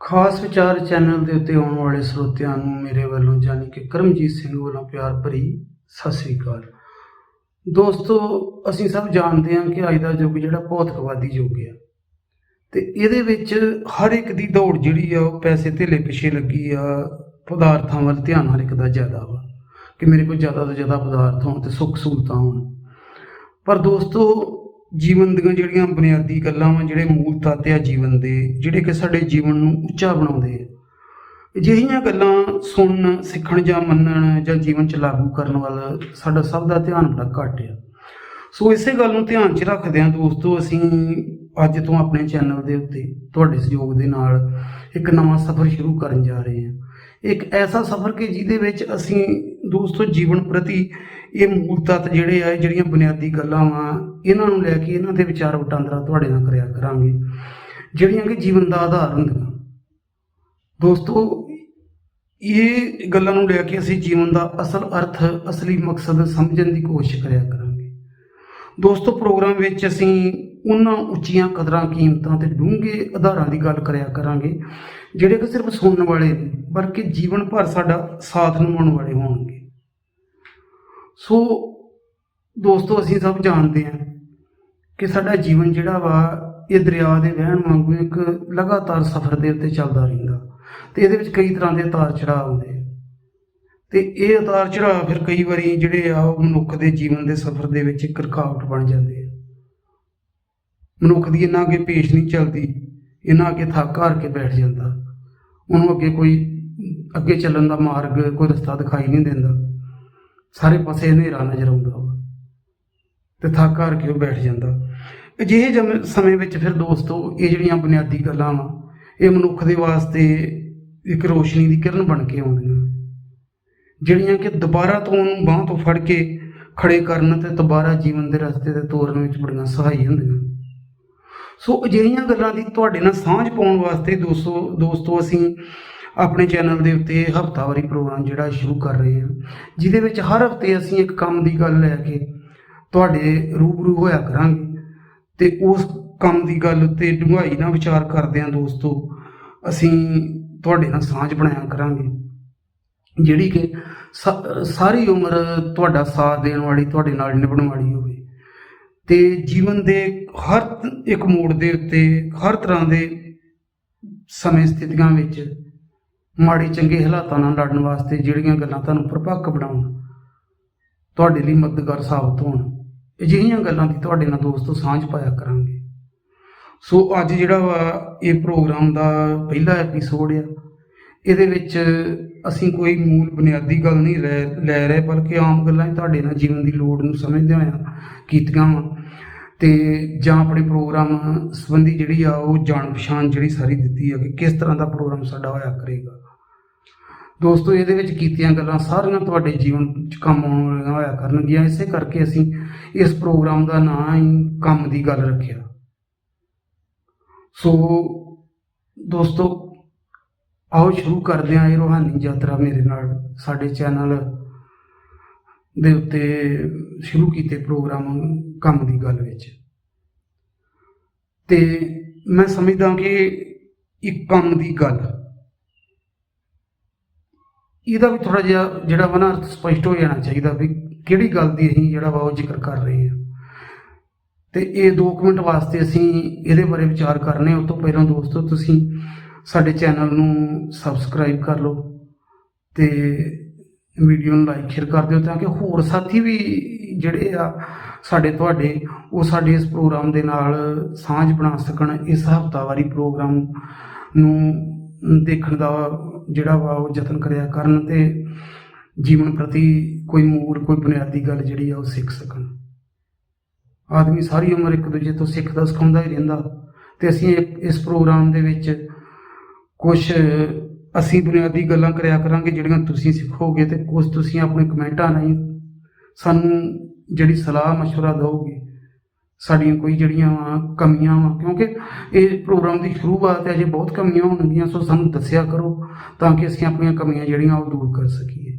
ਖਾਸ ਵਿਚਾਰ ਚੈਨਲ ਦੇ ਉੱਤੇ ਆਉਣ ਵਾਲੇ ਸਰੋਤਿਆਂ ਨੂੰ ਮੇਰੇ ਵੱਲੋਂ ਯਾਨੀ ਕਿ ਕਰਮਜੀਤ ਸਿੰਘ ਵੱਲੋਂ ਪਿਆਰ ਭਰੀ ਸਤਿ ਸ੍ਰੀ ਅਕਾਲ। ਦੋਸਤੋ, ਅਸੀਂ ਸਭ ਜਾਣਦੇ ਹਾਂ ਕਿ ਅੱਜ ਦਾ ਯੁੱਗ ਜਿਹੜਾ ਭੌਤਿਕਵਾਦੀ ਯੁੱਗ ਹੈ। ਤੇ ਇਹਦੇ ਵਿੱਚ ਹਰ ਇੱਕ ਦੀ ਦੌੜ ਜਿਹੜੀ ਆ, ਉਹ ਪੈਸੇ ਧੇਲੇ ਪਿੱਛੇ ਲੱਗੀ ਆ, ਪਦਾਰਥਾਂ ਵੱਲ ਧਿਆਨ ਹਰ ਇੱਕ ਦਾ ਜ਼ਿਆਦਾ ਵਾ, ਕਿ ਮੇਰੇ ਕੋਲ ਜ਼ਿਆਦਾ ਤੋਂ ਜ਼ਿਆਦਾ ਪਦਾਰਥ ਹੋਣ ਤੇ ਸੁੱਖ ਸਹੂਲਤਾਂ ਹੋਣ। ਪਰ ਦੋਸਤੋ ਜੀਵਨ ਦੀਆਂ ਜਿਹੜੀਆਂ ਬੁਨਿਆਦੀ ਗੱਲਾਂ ਵਾ, ਜਿਹੜੇ ਮੂਲ ਤੱਤ ਆ ਜੀਵਨ ਦੇ, ਜਿਹੜੇ ਕਿ ਸਾਡੇ ਜੀਵਨ ਨੂੰ ਉੱਚਾ ਬਣਾਉਂਦੇ ਆ। ਅਜਿਹੀਆਂ ਗੱਲਾਂ ਸੁਣਨ, ਸਿੱਖਣ ਜਾਂ ਮੰਨਣ ਜਾਂ ਜੀਵਨ 'ਚ ਲਾਗੂ ਕਰਨ ਵੱਲ ਸਾਡਾ ਸਭ ਦਾ ਧਿਆਨ ਬੜਾ ਘੱਟ ਆ। ਸੋ ਇਸੇ ਗੱਲ ਨੂੰ ਧਿਆਨ 'ਚ ਰੱਖਦੇ ਰੱਖਦਿਆਂ ਦੋਸਤੋ, ਅਸੀਂ ਅੱਜ ਤੋਂ ਆਪਣੇ ਚੈਨਲ ਦੇ ਉੱਤੇ ਤੁਹਾਡੇ ਸਹਿਯੋਗ ਦੇ ਨਾਲ ਇੱਕ ਨਵਾਂ ਸਫ਼ਰ ਸ਼ੁਰੂ ਕਰਨ ਜਾ ਰਹੇ ਹਾਂ। ਇੱਕ ਐਸਾ ਸਫ਼ਰ ਕਿ ਜਿਹਦੇ ਵਿੱਚ ਅਸੀਂ ਦੋਸਤੋ ਜੀਵਨ ਪ੍ਰਤੀ ਇਹ ਮੂਲ ਤੱਤ ਜਿਹੜੇ ਆ ਜਿਹੜੀਆਂ ਬੁਨਿਆਦੀ ਗੱਲਾਂ ਵਾ, ਇਹਨਾਂ ਨੂੰ ਲੈ ਕੇ ਇਹਨਾਂ ਦੇ ਵਿਚਾਰ ਵਟਾਂਦਰਾ ਤੁਹਾਡੇ ਨਾਲ ਕਰਿਆ ਕਰਾਂਗੇ। ਜਿਹੜੀਆਂ ਕਿ ਜੀਵਨ ਦਾ ਆਧਾਰ ਹੁੰਦੀਆਂ। ਦੋਸਤੋ, ਇਹ ਗੱਲਾਂ ਨੂੰ ਲੈ ਕੇ ਅਸੀਂ ਜੀਵਨ ਦਾ ਅਸਲ ਅਰਥ, ਅਸਲੀ ਮਕਸਦ ਸਮਝਣ ਦੀ ਕੋਸ਼ਿਸ਼ ਕਰਿਆ ਕਰਾਂਗੇ। ਦੋਸਤੋ, ਪ੍ਰੋਗਰਾਮ ਵਿੱਚ ਅਸੀਂ ਉਹਨਾਂ ਉੱਚੀਆਂ ਕਦਰਾਂ, ਕੀਮਤਾਂ ਤੇ ਡੂੰਘੇ ਆਧਾਰਾਂ ਦੀ ਗੱਲ ਕਰਿਆ ਕਰਾਂਗੇ, ਜਿਹੜੇ ਕਿ ਸਿਰਫ ਸੁਣਨ ਵਾਲੇ ਨਹੀਂ ਬਲਕਿ ਜੀਵਨ ਭਰ ਸਾਡਾ ਸਾਥ ਨਿਭਾਉਣ ਵਾਲੇ ਹੋਣਗੇ। ਸੋ ਦੋਸਤੋ, ਅਸੀਂ ਸਭ ਜਾਣਦੇ ਹਾਂ ਕਿ ਸਾਡਾ ਜੀਵਨ ਜਿਹੜਾ ਵਾ, ਇਹ ਦਰਿਆ ਦੇ ਵਹਿਣ ਵਾਂਗੂ ਇੱਕ ਲਗਾਤਾਰ ਸਫ਼ਰ ਦੇ ਉੱਤੇ ਚੱਲਦਾ ਰਹਿੰਦਾ। ਤੇ ਇਹਦੇ ਵਿੱਚ ਕਈ ਤਰ੍ਹਾਂ ਦੇ ਉਤਾਰ ਚੜਾਅ ਆਉਂਦੇ ਆ। ਤੇ ਇਹ ਉਤਾਰ ਚੜਾਅ ਫਿਰ ਕਈ ਵਾਰੀ ਜਿਹੜੇ ਆ, ਉਹ ਮਨੁੱਖ ਦੇ ਜੀਵਨ ਦੇ ਸਫ਼ਰ ਦੇ ਵਿੱਚ ਇੱਕ ਰੁਕਾਵਟ ਬਣ ਜਾਂਦੇ ਆ। ਮਨੁੱਖ ਦੀ ਇਹਨਾਂ ਅੱਗੇ ਪੇਸ਼ ਨਹੀਂ ਚੱਲਦੀ ਇਹਨਾਂ ਅੱਗੇ ਥੱਕ ਹਾਰ ਕੇ ਬੈਠ ਜਾਂਦਾ। ਉਹਨੂੰ ਅੱਗੇ ਕੋਈ, ਅੱਗੇ ਚੱਲਣ ਦਾ ਮਾਰਗ, ਕੋਈ ਰਸਤਾ ਦਿਖਾਈ ਨਹੀਂ ਦਿੰਦਾ। ਸਾਰੇ ਪਾਸੇ ਹਨੇਰਾ ਨਜ਼ਰ ਆਉਂਦਾ ਵਾ ਤੇ ਥੱਕ ਹਾਰ ਕੇ ਉਹ ਬੈਠ ਜਾਂਦਾ। ਅਜਿਹੇ ਜਮ- ਸਮੇਂ ਵਿੱਚ ਫਿਰ ਦੋਸਤੋ, ਇਹ ਜਿਹੜੀਆਂ ਬੁਨਿਆਦੀ ਗੱਲਾਂ ਵਾ, ਇਹ ਮਨੁੱਖ ਦੇ ਵਾਸਤੇ ਇੱਕ ਰੋਸ਼ਨੀ ਦੀ ਕਿਰਨ ਬਣ ਕੇ ਆਉਂਦੀਆਂ। ਜਿਹੜੀਆਂ ਕਿ ਦੁਬਾਰਾ ਤੋਂ ਉਹਨੂੰ ਬਾਹ ਤੋਂ ਫੜ ਕੇ ਖੜੇ ਕਰਨ ਤੇ ਦੁਬਾਰਾ ਜੀਵਨ ਦੇ ਰਸਤੇ ਤੇ ਤੋਰਨ ਵਿੱਚ ਬੜੀਆਂ ਸਹਾਈ ਹੁੰਦੀਆਂ। ਸੋ ਅਜਿਹੀਆਂ ਗੱਲਾਂ ਦੀ ਤੁਹਾਡੇ ਨਾਲ ਸਾਂਝ ਪਾਉਣ ਵਾਸਤੇ ਦੋਸਤੋ ਦੋਸਤੋ ਅਸੀਂ ਆਪਣੇ ਚੈਨਲ ਦੇ ਉੱਤੇ ਹਫਤਾਵਾਰੀ ਪ੍ਰੋਗਰਾਮ ਜਿਹੜਾ ਸ਼ੁਰੂ ਕਰ ਰਹੇ ਹਾਂ, ਜਿਹਦੇ ਵਿੱਚ ਹਰ ਹਫ਼ਤੇ ਅਸੀਂ ਇੱਕ ਕੰਮ ਦੀ ਗੱਲ ਲੈ ਕੇ ਤੁਹਾਡੇ ਰੂਬਰੂ ਹੋਇਆ ਕਰਾਂਗੇ। ਤੇ ਉਸ ਕੰਮ ਦੀ ਗੱਲ ਉੱਤੇ ਡੂੰਘਾਈ ਨਾਲ ਵਿਚਾਰ ਕਰਦੇ ਹਾਂ ਦੋਸਤੋ, ਅਸੀਂ ਤੁਹਾਡੇ ਨਾਲ ਸਾਂਝ ਬਣਾਇਆ ਕਰਾਂਗੇ। ਜਿਹੜੀ ਕਿ ਸਾਰੀ ਉਮਰ ਤੁਹਾਡਾ ਸਾਥ ਦੇਣ ਵਾਲੀ, ਤੁਹਾਡੇ ਨਾਲ ਨਿਭਣ ਵਾਲੀ ਹੋਵੇ। ਤੇ ਜੀਵਨ ਦੇ ਹਰ ਇੱਕ ਮੋੜ ਦੇ ਉੱਤੇ, ਹਰ ਤਰ੍ਹਾਂ ਦੇ ਸਮੇਂ ਸਥਿਤੀਆਂ ਵਿੱਚ ਮਾੜੇ ਚੰਗੇ ਹਾਲਾਤਾਂ ਨਾਲ ਲੜਨ ਵਾਸਤੇ ਜਿਹੜੀਆਂ ਗੱਲਾਂ ਤੁਹਾਨੂੰ ਪਰਪੱਕ ਬਣਾਉਣ, ਤੁਹਾਡੇ ਲਈ ਮਦਦਗਾਰ ਸਾਬਤ ਹੋਣ, ਅਜਿਹੀਆਂ ਗੱਲਾਂ ਦੀ ਤੁਹਾਡੇ ਨਾਲ ਦੋਸਤੋ ਸਾਂਝ ਪਾਇਆ ਕਰਾਂਗੇ। ਸੋ ਅੱਜ ਜਿਹੜਾ ਵਾ ਇਹ ਪ੍ਰੋਗਰਾਮ ਦਾ ਪਹਿਲਾ ਐਪੀਸੋਡ ਆ, ਇਹਦੇ ਵਿੱਚ ਅਸੀਂ ਕੋਈ ਮੂਲ ਬੁਨਿਆਦੀ ਗੱਲ ਨਹੀਂ ਲੈ ਲੈ ਰਹੇ, ਬਲਕਿ ਆਮ ਗੱਲਾਂ ਹੀ ਤੁਹਾਡੇ ਨਾਲ ਜੀਵਨ ਦੀ ਲੋੜ ਨੂੰ ਸਮਝਦੇ ਹੋਇਆ ਕੀਤੀਆਂ ਵਾ। ਤੇ ਜਾਂ ਆਪਣੇ ਪ੍ਰੋਗਰਾਮ ਸੰਬੰਧੀ ਜਿਹੜੀ ਆ ਉਹ ਜਾਣ ਪਛਾਣ ਜਿਹੜੀ ਸਾਰੀ ਦਿੱਤੀ ਆ ਕਿ ਕਿਸ ਤਰ੍ਹਾਂ ਦਾ ਪ੍ਰੋਗਰਾਮ ਸਾਡਾ ਹੋਇਆ ਕਰੇਗਾ। ਦੋਸਤੋ, ਇਹਦੇ ਵਿੱਚ ਕੀਤੀਆਂ ਗੱਲਾਂ ਸਾਰੀਆਂ ਤੁਹਾਡੇ ਜੀਵਨ 'ਚ ਕੰਮ ਆਉਣ ਵਾਲੀਆਂ ਹੋਇਆ ਕਰਨਗੀਆਂ। ਇਸੇ ਕਰਕੇ ਅਸੀਂ ਇਸ ਪ੍ਰੋਗਰਾਮ ਦਾ ਨਾਂ ਹੀ ਕੰਮ ਦੀ ਗੱਲ ਰੱਖਿਆ। ਸੋ, ਦੋਸਤੋ, ਆਓ ਸ਼ੁਰੂ ਕਰਦੇ ਹਾਂ ਇਹ ਰੂਹਾਨੀ ਯਾਤਰਾ ਮੇਰੇ ਨਾਲ, ਸਾਡੇ ਚੈਨਲ ਦੇ ਉੱਤੇ ਸ਼ੁਰੂ ਕੀਤੇ ਪ੍ਰੋਗਰਾਮ ਕੰਮ ਦੀ ਗੱਲ ਵਿੱਚ। ਤੇ ਮੈਂ ਸਮਝਦਾ ਕਿ ਇੱਕ ਕੰਮ ਦੀ ਗੱਲ ਇਹਦਾ ਵੀ ਥੋੜਾ ਜਿਹਾ ਜਿਹੜਾ ਵਾ ਨਾ ਅਰਥ ਸਪਸ਼ਟ ਹੋ ਜਾਣਾ ਚਾਹੀਦਾ ਵੀ ਕਿਹੜੀ ਗੱਲ ਦੀ ਅਸੀਂ ਜਿਹੜਾ ਵਾ ਉਹ ਜ਼ਿਕਰ ਕਰ ਰਹੇ ਹਾਂ। ਤੇ ਇਹ 2 ਮਿੰਟ ਵਾਸਤੇ ਅਸੀਂ ਇਹਦੇ ਬਾਰੇ ਵਿਚਾਰ ਕਰਨੇ ਉਸ ਤੋਂ ਪਹਿਲਾਂ ਦੋਸਤੋ, ਤੁਸੀਂ ਸਾਡੇ ਚੈਨਲ ਨੂੰ ਸਬਸਕ੍ਰਾਈਬ ਕਰ ਲਓ ਤੇ ਵੀਡੀਓ ਨੂੰ ਲਾਈਕ ਸ਼ੇਅਰ ਕਰ ਦਿਓ ਤਾਂ ਕਿ ਹੋਰ ਸਾਥੀ ਵੀ ਜਿਹੜੇ ਆ ਸਾਡੇ ਤੁਹਾਡੇ, ਉਹ ਸਾਡੇ ਇਸ ਪ੍ਰੋਗਰਾਮ ਦੇ ਨਾਲ ਸਾਂਝ ਬਣਾ ਸਕਣ, ਇਸ ਹਫਤਾਵਾਰੀ ਪ੍ਰੋਗਰਾਮ ਨੂੰ ਦੇਖਣ ਦਾ ਜਿਹੜਾ ਵਾ ਉਹ ਯਤਨ ਕਰਿਆ ਕਰਨ ਤੇ ਜੀਵਨ ਪ੍ਰਤੀ ਕੋਈ ਮੂਲ ਕੋਈ ਬੁਨਿਆਦੀ ਗੱਲ ਜਿਹੜੀ ਆ ਉਹ ਸਿੱਖ ਸਕਣ ਆਦਮੀ ਸਾਰੀ ਉਮਰ ਇੱਕ ਦੂਜੇ ਤੋਂ ਸਿੱਖਦਾ ਸਿਖਾਉਂਦਾ ਹੀ ਰਹਿੰਦਾ ਤੇ ਅਸੀਂ ਇਹ- ਇਸ ਪ੍ਰੋਗਰਾਮ ਦੇ ਵਿੱਚ ਕੁਝ ਅਸੀਂ ਬੁਨਿਆਦੀ ਗੱਲਾਂ ਕਰਿਆ ਕਰਾਂਗੇ ਜਿਹੜੀਆਂ ਤੁਸੀਂ ਸਿੱਖੋਗੇ ਤੇ ਕੁਝ ਤੁਸੀਂ ਆਪਣੇ ਕਮੈਂਟਾਂ ਰਾਹੀਂ ਸਾਨੂੰ ਜਿਹੜੀ ਸਲਾਹ مشورہ ਦਿਓਗੇ ਸਾਡੀਆਂ ਕੋਈ ਜਿਹੜੀਆਂ ਵਾ ਕਮੀਆਂ ਵਾ, ਕਿਉਂਕਿ ਇਹ ਪ੍ਰੋਗਰਾਮ ਦੀ ਸ਼ੁਰੂਆਤ ਹੈ ਅਜੇ ਬਹੁਤ ਕਮੀਆਂ ਹੋਣਗੀਆਂ, ਸੋ ਸਾਨੂੰ ਦੱਸਿਆ ਕਰੋ ਤਾਂ ਕਿ ਅਸੀਂ ਆਪਣੀਆਂ ਕਮੀਆਂ ਜਿਹੜੀਆਂ ਉਹ ਦੂਰ ਕਰ ਸਕੀਏ।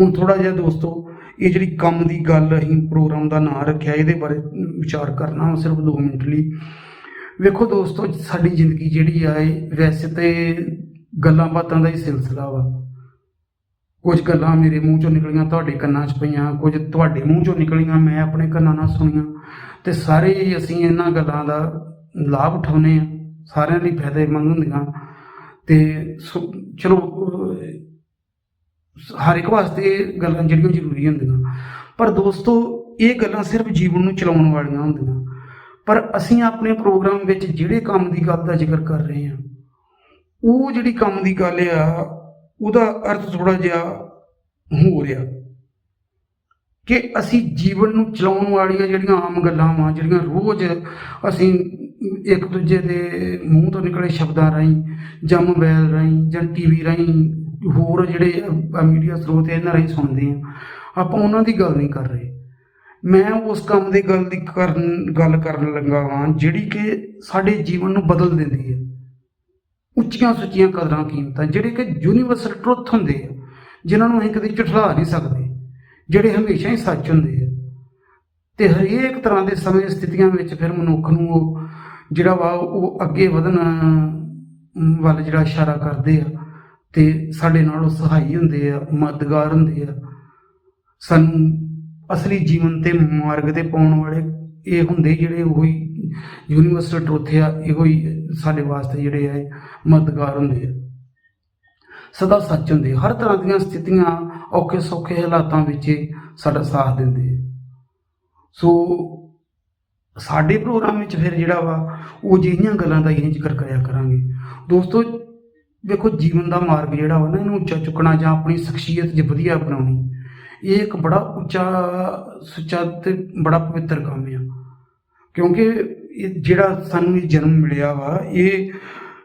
ਹੁਣ ਥੋੜਾ ਜਿਹਾ ਦੋਸਤੋ, ਇਹ ਜਿਹੜੀ ਕੰਮ ਦੀ ਗੱਲ ਅਸੀਂ ਪ੍ਰੋਗਰਾਮ ਦਾ ਨਾਮ ਰੱਖਿਆ, ਇਹਦੇ ਬਾਰੇ ਵਿਚਾਰ ਕਰਨਾ ਵਾ ਸਿਰਫ 2 ਮਿੰਟ ਲਈ। ਵੇਖੋ ਦੋਸਤੋ, ਸਾਡੀ ਜ਼ਿੰਦਗੀ ਜਿਹੜੀ ਆ, ਇਹ ਵੈਸੇ ਤੇ ਗੱਲਾਂ ਬਾਤਾਂ ਦਾ ਹੀ ਸਿਲਸਿਲਾ ਵਾ। ਕੁਝ ਗੱਲਾਂ ਮੇਰੇ ਮੂੰਹ ਚੋਂ ਨਿਕਲੀਆਂ, ਤੁਹਾਡੇ ਕੰਨਾਂ 'ਚ ਪਈਆਂ, ਕੁਝ ਤੁਹਾਡੇ ਮੂੰਹ ਚੋਂ ਨਿਕਲੀਆਂ, ਮੈਂ ਆਪਣੇ ਕੰਨਾਂ ਨਾਲ ਸੁਣੀਆਂ। ਤੇ ਸਾਰੇ ਹੀ ਅਸੀਂ ਇਹਨਾਂ ਗੱਲਾਂ ਦਾ ਲਾਭ ਉਠਾਉਨੇ ਆ ਸਾਰਿਆਂ ਲਈ ਫਾਇਦੇਮੰਦ ਹੁੰਦੀਆਂ। ਤੇ ਸੋ- ਚਲੋ ਹਰ ਇੱਕ ਵਾਸਤੇ ਗੱਲਾਂ ਜਿਹੜੀਆਂ ਜ਼ਰੂਰੀ ਹੁੰਦੀਆਂ। ਪਰ ਦੋਸਤੋ, ਇਹ ਗੱਲਾਂ ਸਿਰਫ ਜੀਵਨ ਨੂੰ ਚਲਾਉਣ ਵਾਲੀਆਂ ਹੁੰਦੀਆਂ। ਪਰ ਅਸੀਂ ਆਪਣੇ ਪ੍ਰੋਗਰਾਮ ਵਿੱਚ ਜਿਹੜੇ ਕੰਮ ਦੀ ਗੱਲ ਦਾ ਜ਼ਿਕਰ ਕਰ ਰਹੇ ਹਾਂ, ਉਹ ਜਿਹੜੀ ਕੰਮ ਦੀ ਗੱਲ ਆ, ਉਹਦਾ ਅਰਥ ਥੋੜਾ ਜਿਹਾ ਹੋ ਰਿਹਾ ਕਿ ਅਸੀਂ ਜੀਵਨ ਨੂੰ ਚਲਾਉਣ ਵਾਲੀਆਂ ਜਿਹੜੀਆਂ ਆਮ ਗੱਲਾਂ ਵਾਂ, ਜਿਹੜੀਆਂ ਰੋਜ਼ ਅਸੀਂ ਇੱਕ ਦੂਜੇ ਦੇ ਮੂੰਹ ਤੋਂ ਨਿਕਲੇ ਸ਼ਬਦਾਂ ਰਾਹੀਂ ਜਾਂ ਮੋਬਾਈਲ ਰਾਹੀਂ ਜਾਂ ਟੀਵੀ ਰਾਹੀਂ ਹੋਰ ਜਿਹੜੇ ਮੀਡੀਆ ਸਰੋਤ ਹੈ, ਇਹਨਾਂ ਰਾਹੀਂ ਸੁਣਦੇ ਆ ਆਪਾਂ ਉਹਨਾਂ ਦੀ ਗੱਲ ਨਹੀਂ ਕਰ ਰਹੇ। ਮੈਂ ਉਸ ਕੰਮ ਦੀ ਗੱਲ ਦੀ ਕਰਨ, ਗੱਲ ਕਰਨ ਲੱਗਾ ਵਾਂ, ਜਿਹੜੀ ਕਿ ਸਾਡੇ ਜੀਵਨ ਨੂੰ ਬਦਲ ਦਿੰਦੀ ਹੈ। ਉੱਚੀਆਂ ਸੁੱਚੀਆਂ ਕਦਰਾਂ ਕੀਮਤਾਂ, ਜਿਹੜੇ ਕਿ ਯੂਨੀਵਰਸਲ ਟਰੁੱਥ ਹੁੰਦੇ ਆ, ਜਿਨ੍ਹਾਂ ਨੂੰ ਅਸੀਂ ਕਦੇ ਝੁਠਲਾ ਨਹੀਂ ਸਕਦੇ। ਜਿਹੜੇ ਹਮੇਸ਼ਾ ਹੀ ਸੱਚ ਹੁੰਦੇ ਆ। ਤੇ ਹਰੇਕ ਤਰ੍ਹਾਂ ਦੇ ਸਮੇਂ ਸਥਿਤੀਆਂ ਵਿੱਚ ਫਿਰ ਮਨੁੱਖ ਨੂੰ ਉਹ ਜਿਹੜਾ ਵਾ, ਉਹ ਅੱਗੇ ਵਧਣ ਵੱਲ ਜਿਹੜਾ ਇਸ਼ਾਰਾ ਕਰਦੇ ਆ। ਤੇ ਸਾਡੇ ਨਾਲ ਉਹ ਸਹਾਈ ਹੁੰਦੇ ਆ, ਮਦਦਗਾਰ ਹੁੰਦੇ ਆ। ਸਾਨੂੰ ਅਸਲੀ ਜੀਵਨ ਤੇ ਮਾਰਗ ਤੇ ਪਾਉਣ ਵਾਲੇ ਇਹ ਹੁੰਦੇ ਜਿਹੜੇ ਉਹੀ ਯੂਨੀਵਰਸਲ ਟਰੁੱਥ ਆ, ਇਹੋ ਹੀ ਸਾਡੇ ਵਾਸਤੇ ਜਿਹੜੇ ਆ ਮਦਦਗਾਰ ਹੁੰਦੇ ਆ। ਸਦਾ ਸੱਚ ਹੁੰਦੇ। ਹਰ ਤਰ੍ਹਾਂ ਦੀਆਂ ਸਥਿਤੀਆਂ ਔਖੇ ਸੌਖੇ ਹਾਲਾਤਾਂ ਵਿੱਚ ਸਾਡਾ ਸਾਥ ਦਿੰਦੇ ਸੋ ਸਾਡੇ ਪ੍ਰੋਗਰਾਮ ਵਿੱਚ ਫਿਰ ਜਿਹੜਾ ਵਾ, ਉਹ ਜਿਹੀਆਂ ਗੱਲਾਂ ਦਾ ਹੀ ਜ਼ਿਕਰ ਕਰਿਆ ਕਰਾਂਗੇ। ਦੋਸਤੋ ਦੇਖੋ ਜੀਵਨ ਦਾ ਮਾਰਗ ਜਿਹੜਾ ਵਾ ਨਾ, ਇਹਨੂੰ ਉੱਚਾ ਚੁੱਕਣਾ ਜਾਂ ਆਪਣੀ ਸ਼ਖਸੀਅਤ ਜੇ ਵਧੀਆ ਬਣਾਉਣੀ ਇਹ ਇੱਕ ਬੜਾ ਉੱਚਾ ਸੁੱਚਾ ਤੇ ਬੜਾ ਪਵਿੱਤਰ ਕੰਮ ਆ। ਕਿਉਂਕਿ ਇਹ ਜਿਹੜਾ ਸਾਨੂੰ ਇਹ ਜਨਮ ਮਿਲਿਆ ਵਾ, ਇਹ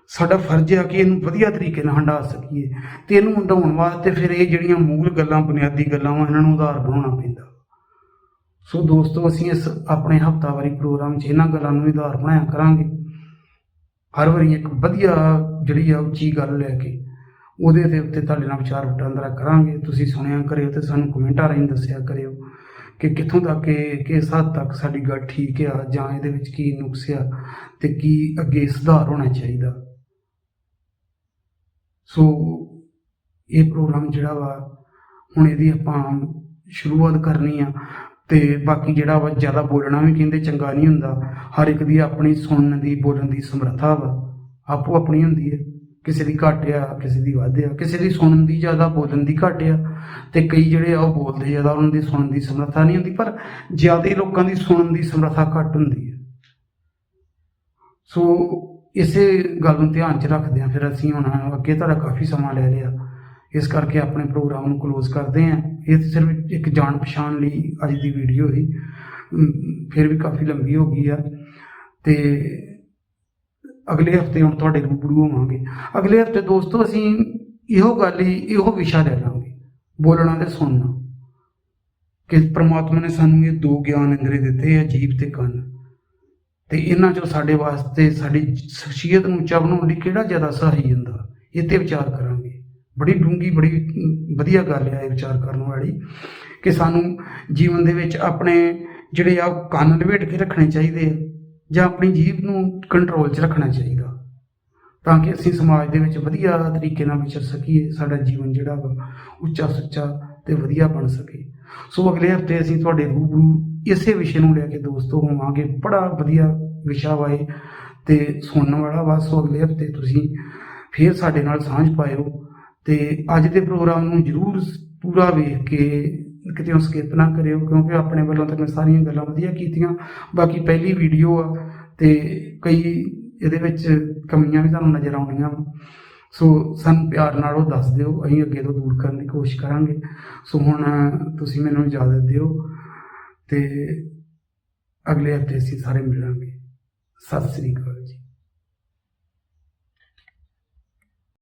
ਸਾਡਾ ਫਰਜ਼ ਆ ਕਿ ਇਹਨੂੰ ਵਧੀਆ ਤਰੀਕੇ ਨਾਲ ਹੰਡਾ ਸਕੀਏ ਤੇ ਇਹਨੂੰ ਹੰਡਾਉਣ ਵਾਸਤੇ ਫਿਰ ਇਹ ਜਿਹੜੀਆਂ ਮੂਲ ਗੱਲਾਂ, ਬੁਨਿਆਦੀ ਗੱਲਾਂ ਵਾ, ਇਹਨਾਂ ਨੂੰ ਉਧਾਰ ਬਣਾਉਣਾ ਪੈਂਦਾ। ਸੋ ਦੋਸਤੋ, ਅਸੀਂ ਇਸ ਆਪਣੇ ਹਫਤਾਵਾਰੀ ਪ੍ਰੋਗਰਾਮ 'ਚ ਇਹਨਾਂ ਗੱਲਾਂ ਨੂੰ ਆਧਾਰ ਬਣਾਇਆ ਕਰਾਂਗੇ। ਹਰ ਵਾਰੀ ਇੱਕ ਵਧੀਆ ਜਿਹੜੀ ਆ, ਉੱਚੀ ਗੱਲ ਲੈ ਕੇ ਉਹਦੇ ਦੇ ਉੱਤੇ ਤੁਹਾਡੇ ਨਾਲ ਵਿਚਾਰ ਵਟਾਂਦਰਾ ਕਰਾਂਗੇ। ਤੁਸੀਂ ਸੁਣਿਆ ਕਰਿਓ ਤੇ ਸਾਨੂੰ ਕਮੈਂਟਾਂ ਰਾਹੀਂ ਦੱਸਿਆ ਕਰਿਓ ਕਿ ਕਿੱਥੋਂ ਤੱਕ ਇਹ, ਕਿਸ ਹੱਦ ਤੱਕ ਸਾਡੀ ਗੱਲ ਠੀਕ ਆ ਜਾਂ ਇਹਦੇ ਵਿੱਚ ਕੀ ਨੁਕਸ ਆ ਤੇ ਕੀ ਅੱਗੇ ਸੁਧਾਰ ਹੋਣਾ ਚਾਹੀਦਾ। ਸੋ ਇਹ ਪ੍ਰੋਗਰਾਮ ਜਿਹੜਾ ਵਾ, ਹੁਣ ਇਹਦੀ ਆਪਾਂ ਸ਼ੁਰੂਆਤ ਕਰਨੀ ਆ ਤੇ ਬਾਕੀ ਜਿਹੜਾ ਵਾ ਜ਼ਿਆਦਾ ਬੋਲਣਾ ਵੀ ਕਹਿੰਦੇ ਚੰਗਾ ਨਹੀਂ ਹੁੰਦਾ। ਹਰ ਇੱਕ ਦੀ ਆਪਣੀ ਸੁਣਨ ਦੀ, ਬੋਲਣ ਦੀ ਸਮਰੱਥਾ ਵਾ, ਆਪੋ ਆਪਣੀ ਹੁੰਦੀ ਹੈ ਕਿਸੇ ਦੀ ਘੱਟ ਆ, ਕਿਸੇ ਦੀ ਵੱਧ ਆ। ਕਿਸੇ ਦੀ ਸੁਣਨ ਦੀ ਜ਼ਿਆਦਾ, ਬੋਲਣ ਦੀ ਘੱਟ ਆ। ਤੇ ਕਈ ਜਿਹੜੇ ਆ ਉਹ ਬੋਲਦੇ ਜ਼ਿਆਦਾ, ਉਹਨਾਂ ਦੀ ਸੁਣਨ ਦੀ ਸਮਰੱਥਾ ਨਹੀਂ ਹੁੰਦੀ, ਪਰ ਜ਼ਿਆਦਾ ਲੋਕਾਂ ਦੀ ਸੁਣਨ ਦੀ ਸਮਰੱਥਾ ਘੱਟ ਹੁੰਦੀ ਹੈ ਸੋ ਇਸੇ ਗੱਲ ਨੂੰ ਧਿਆਨ 'ਚ ਰੱਖਦੇ ਆ ਫਿਰ ਅਸੀਂ ਹੁਣ ਅੱਗੇ ਤੁਹਾਡਾ ਕਾਫੀ ਸਮਾਂ ਲੈ ਲਿਆ। ਇਸ ਕਰਕੇ ਆਪਣੇ ਪ੍ਰੋਗਰਾਮ ਨੂੰ ਕਲੋਜ਼ ਕਰਦੇ ਹਾਂ। ਇਹ ਸਿਰਫ ਇੱਕ ਜਾਣ ਪਛਾਣ ਲਈ ਅੱਜ ਦੀ ਵੀਡੀਓ ਹੀ ਫਿਰ ਵੀ ਕਾਫੀ ਲੰਬੀ ਹੋ ਗਈ ਆ। ਤੇ ਅਗਲੇ ਹਫ਼ਤੇ ਹੁਣ ਤੁਹਾਡੇ ਰੂਬਰੂ ਹੋਵਾਂਗੇ। ਅਗਲੇ ਹਫ਼ਤੇ ਦੋਸਤੋ, ਅਸੀਂ ਇਹੋ ਗੱਲ ਹੀ, ਇਹੋ ਵਿਸ਼ਾ ਲੈ ਲਾਂਗੇ। ਬੋਲਣਾ ਤੇ ਸੁਣਨਾ। ਕਿ ਪ੍ਰਮਾਤਮਾ ਨੇ ਸਾਨੂੰ ਇਹ ਦੋ ਗਿਆਨ ਇੰਦਰੀ ਦਿੱਤੇ ਆ ਜੀਭ ਤੇ ਕੰਨ। ਤੇ ਇਹਨਾਂ ਚੋਂ ਸਾਡੇ ਵਾਸਤੇ, ਸਾਡੀ ਸ਼ਖਸੀਅਤ ਨੂੰ ਉੱਚਾ ਬਣਾਉਣ ਲਈ ਕਿਹੜਾ ਜ਼ਿਆਦਾ ਸਹਾਈ ਹੁੰਦਾ ਇਹ ਤੇ ਵਿਚਾਰ ਕਰਾਂਗੇ। ਬੜੀ ਡੂੰਗੀ ਬੜੀ ਵਧੀਆ ਗੱਲ ਹੈ ਇਹ ਵਿਚਾਰ ਕਰਨ ਵਾਲੀ ਕਿ ਸਾਨੂੰ ਜੀਵਨ ਦੇ ਵਿੱਚ ਆਪਣੇ ਜਿਹੜੇ ਆ ਉਹ ਕੰਨ ਲਪੇਟ ਕੇ ਰੱਖਣੇ ਚਾਹੀਦੇ ਆ ਜਾਂ ਆਪਣੀ ਜੀਭ ਨੂੰ ਕੰਟਰੋਲ 'ਚ ਰੱਖਣਾ ਚਾਹੀਦਾ ਤਾਂ ਕਿ ਅਸੀਂ ਸਮਾਜ ਦੇ ਵਿੱਚ ਵਧੀਆ ਤਰੀਕੇ ਨਾਲ ਵਿਚਰ ਸਕੀਏ, ਸਾਡਾ ਜੀਵਨ ਜਿਹੜਾ ਵਾ ਉੱਚਾ ਸੁੱਚਾ ਤੇ ਵਧੀਆ ਬਣ ਸਕੇ। ਸੋ ਅਗਲੇ ਹਫ਼ਤੇ ਅਸੀਂ ਤੁਹਾਡੇ ਰੂਬਰੂ ਇਸੇ ਵਿਸ਼ੇ ਨੂੰ ਲੈ ਕੇ ਦੋਸਤੋ ਹੋਵਾਂਗੇ ਬੜਾ ਵਧੀਆ ਵਿਸ਼ਾ ਵਾ ਇਹ। ਤੇ ਸੁਣਨ ਵਾਲਾ ਵਾ ਸੋ ਅਗਲੇ ਹਫ਼ਤੇ ਤੁਸੀਂ ਫੇਰ ਸਾਡੇ ਨਾਲ ਸਾਂਝ ਪਾਇਓ। ਤੇ ਅੱਜ ਦੇ ਪ੍ਰੋਗਰਾਮ ਨੂੰ ਜਰੂਰ ਪੂਰਾ ਵੇਖ ਕੇ ਕਿਤੇ ਸਕਿਪ ਨਾ ਕਰਿਓ, ਕਿਉਂਕਿ ਆਪਣੇ ਵੱਲੋਂ ਤਾਂ ਮੈਂ ਸਾਰੀਆਂ ਗੱਲਾਂ ਵਧੀਆ ਕੀਤੀਆਂ। ਬਾਕੀ ਪਹਿਲੀ ਵੀਡੀਓ ਆ ਤੇ ਕਈ ਇਹਦੇ ਵਿੱਚ ਕਮੀਆਂ ਵੀ ਤੁਹਾਨੂੰ ਨਜ਼ਰ ਆਉਣੀਆਂ ਵਾ। ਸੋ ਸਾਨੂੰ ਪਿਆਰ ਨਾਲ ਉਹ ਦੱਸ ਦਿਓ। ਅਸੀਂ ਅੱਗੇ ਤੋਂ ਦੂਰ ਕਰਨ ਦੀ ਕੋਸ਼ਿਸ਼ ਕਰਾਂਗੇ। ਸੋ ਹੁਣ ਤੁਸੀਂ ਮੈਨੂੰ ਇਜਾਜ਼ਤ ਦਿਓ। ਤੇ ਅਗਲੇ ਹਫ਼ਤੇ ਅਸੀਂ ਸਾਰੇ ਮਿਲਾਂਗੇ। ਸਤਿ ਸ੍ਰੀ ਅਕਾਲ ਜੀ।